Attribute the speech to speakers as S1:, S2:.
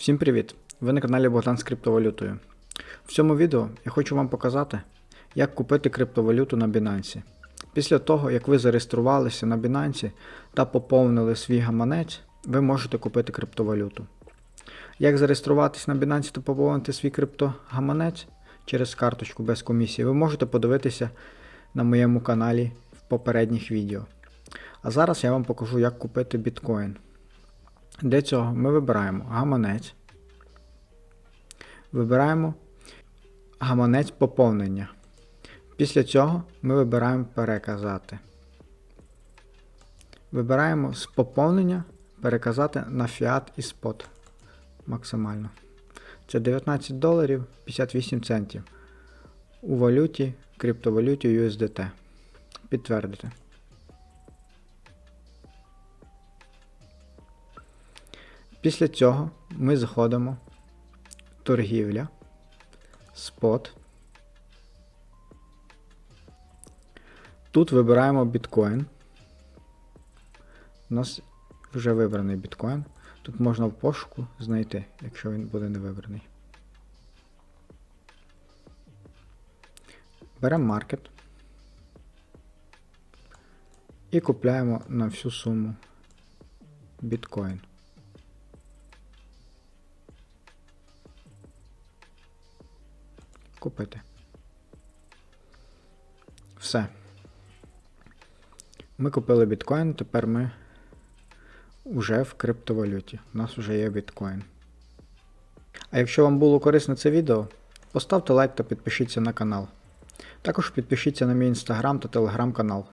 S1: Всім привіт! Ви на каналі Богдан з криптовалютою. В цьому відео я хочу вам показати, як купити криптовалюту на Binance. Після того, як ви зареєструвалися на Binance та поповнили свій гаманець, ви можете купити криптовалюту. Як зареєструватися на Binance та поповнити свій криптогаманець через карточку без комісії, ви можете подивитися на моєму каналі в попередніх відео. А зараз я вам покажу, як купити біткоін. Для цього ми вибираємо гаманець. Вибираємо гаманець поповнення. Після цього ми вибираємо переказати. Вибираємо з поповнення переказати на фіат і спот максимально. Це 19 доларів 58 центів. У валюті, криптовалюті USDT. Підтвердити. Після цього ми заходимо торгівля, спот. Тут вибираємо біткоін. У нас вже вибраний біткоін. Тут можна в пошуку знайти, якщо він буде не вибраний. Беремо маркет і купляємо на всю суму біткоін. Купити. Все. Ми купили біткоін, тепер ми вже в криптовалюті. У нас вже є біткоін. А якщо вам було корисне це відео, поставте лайк та підпишіться на канал. Також підпишіться на мій інстаграм та телеграм канал.